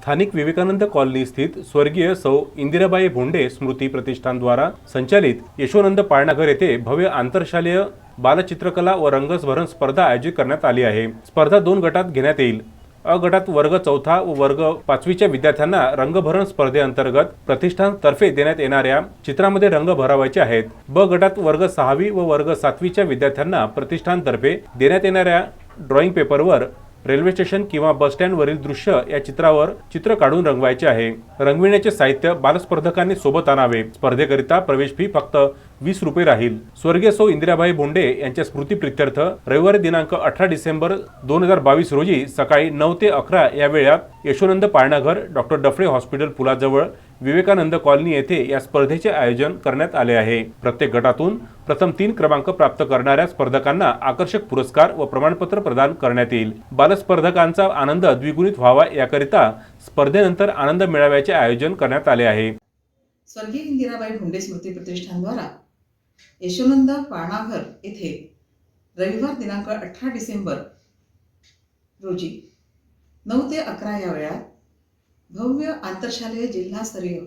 स्थानिक विवेकानंद कॉलनी स्थित स्वर्गीय सौ इंदिराबाई भोंडे स्मृती प्रतिष्ठानद्वारा संचालित यशोनंद पाळणाघर येथे भव्य आंतरशालेय बालचित्रकला व रंगभरण स्पर्धा आयोजित करण्यात आली आहे. स्पर्धा दोन गटात घेण्यात येईल. अ गटात वर्ग चौथा व वर्ग पाचवीच्या विद्यार्थ्यांना रंगभरण स्पर्धेअंतर्गत प्रतिष्ठानतर्फे देण्यात येणाऱ्या चित्रामध्ये रंग भरावायचे आहेत. ब गटात वर्ग सहावी व वर्ग सातवीच्या विद्यार्थ्यांना प्रतिष्ठानतर्फे देण्यात येणाऱ्या ड्रॉइंग पेपरवर रेल्वे स्टेशन किंवा बस स्टँडवरील दृश्य या चित्रावर चित्र काढून रंगवायचे आहे. रंगविण्याचे साहित्य बालस्पर्धकांनी सोबत आणावे. स्पर्धेकरिता प्रवेश फी फक्त वीस रुपये राहील. स्वर्गीय सौ इंदिराबाई बोंडे यांच्या स्मृतीप्रित्यर्थ रविवारी दिनांक अठरा डिसेंबर दोन हजार बावीस रोजी सकाळी नऊ ते अकरा या वेळात यशोनंद पाळणाघर डॉक्टर डफळे हॉस्पिटल पुलाजवळ विवेकानंद कॉलनी येथे या स्पर्धेचे आयोजन करण्यात आले आहे. प्रत्येक गटातून प्रथम तीन क्रमांक प्राप्त करणाऱ्या स्पर्धकांना आकर्षक पुरस्कार व प्रमाणपत्र प्रदान करण्यात येईल. बालस्पर्धकांचा आनंद द्विगुणित व्हावा याकरिता स्पर्धेनंतर आनंद मेळाव्याचे आयोजन करण्यात आले आहे. स्वर्गीय इंदिराबाई भोंडे स्मृती प्रतिष्ठानद्वारा यशोनंद पाणाघर येथे रविवार दिनांक अठरा डिसेंबर रोजी नऊ ते अकरा या वेळात भव्य आंतरशालेय जिल्हास्तरीय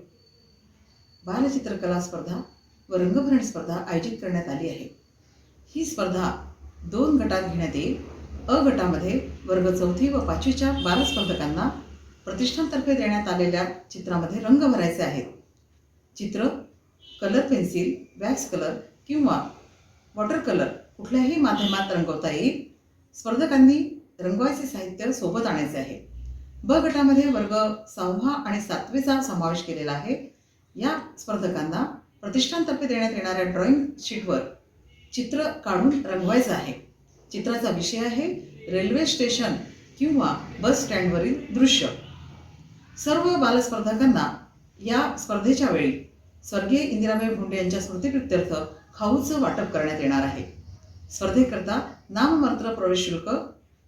बालचित्रकला स्पर्धा व रंगभरण स्पर्धा आयोजित करण्यात आली आहे. ही स्पर्धा दोन गटात घेण्यात येईल. अ गटामध्ये वर्ग चौथी व पाचवीच्या बालस्पर्धकांना प्रतिष्ठानतर्फे देण्यात आलेल्या चित्रामध्ये रंग भरायचे आहेत. चित्र कलर पेन्सिल वॅक्स कलर किंवा वॉटर कलर कुठल्याही माध्यमात रंगवता येईल. स्पर्धकांनी रंगवायचे साहित्य सोबत आणायचे आहे. ब गटामध्ये वर्ग सहावा आणि सातवीचा समावेश केलेला आहे. या स्पर्धकांना प्रतिष्ठानतर्फे देण्यात येणाऱ्या ड्रॉइंग शीटवर चित्र काढून रंगवायचं आहे. चित्राचा विषय आहे रेल्वे स्टेशन किंवा बस स्टँडवरील दृश्य. सर्व बालस्पर्धकांना या स्पर्धेच्या वेळी स्वर्गीय इंदिराबाई भोंडे यांच्या स्मृतिप्रित्यर्थ खाऊचं वाटप करण्यात येणार आहे. स्पर्धेकरता नाममात्र प्रवेश शुल्क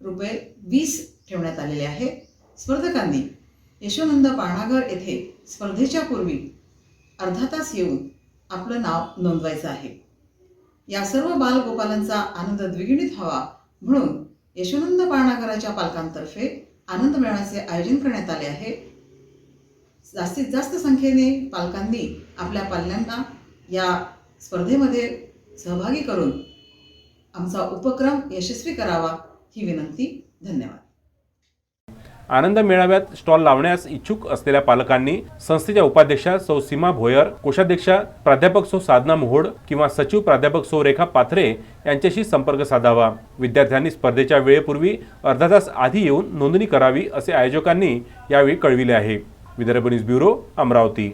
रुपये वीस ठेवण्यात आलेले आहे. स्पर्धकांनी यशोनंद पाळणागर येथे स्पर्धेच्या पूर्वी अर्धा तास येऊन आपलं नाव नोंदवायचं आहे. या सर्व बालगोपालांचा आनंद द्विगुणित व्हावा म्हणून यशोनंद पाळणागराच्या पालकांतर्फे आनंद मेळाव्याचे आयोजन करण्यात आले आहे. जास्तीत जास्त संख्येने पालकांनी आपल्या पाल्यांना या स्पर्धेमध्ये सहभागी करून आमचा उपक्रम यशस्वी करावा ही विनंती. धन्यवाद. आनंद मेळाव्यात स्टॉल लावण्यास इच्छुक असलेल्या पालकांनी संस्थेच्या उपाध्यक्षा सौ सीमा भोयर कोषाध्यक्षा प्राध्यापक सौ साधना मोहोड किंवा सचिव प्राध्यापक सौ रेखा पाथरे यांच्याशी संपर्क साधावा. विद्यार्थ्यांनी स्पर्धेच्या वेळेपूर्वी अर्धा तास आधी येऊन नोंदणी करावी असे आयोजकांनी यावेळी कळविले आहे. Vidarbha news bureau Amravati.